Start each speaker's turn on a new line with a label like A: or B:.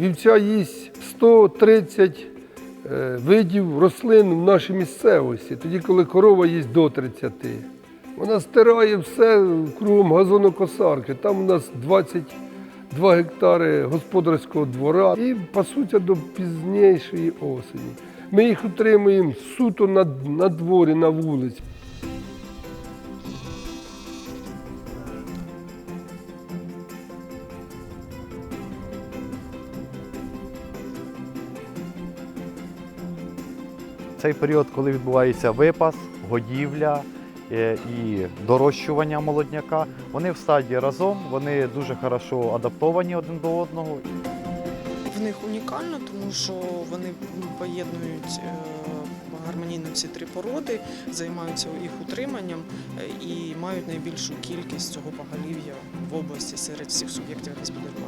A: вівця їсть 130 е, видів рослин в нашій місцевості, тоді, коли корова їсть до 30. Вона стирає все кругом газонокосарки. Там у нас 22 гектари господарського двора і пасуться до пізнішої осені. Ми їх утримуємо суто на, на дворі, на вулиці.
B: Цей період, коли відбувається випас, годівля е, і дорощування молодняка, вони в стадії разом, вони дуже хорошо адаптовані один до одного.
C: В них унікально, тому що вони поєднують е, гармонійно ці три породи, займаються їх утриманням е, і мають найбільшу кількість цього поголів'я в області серед всіх суб'єктів господарювання.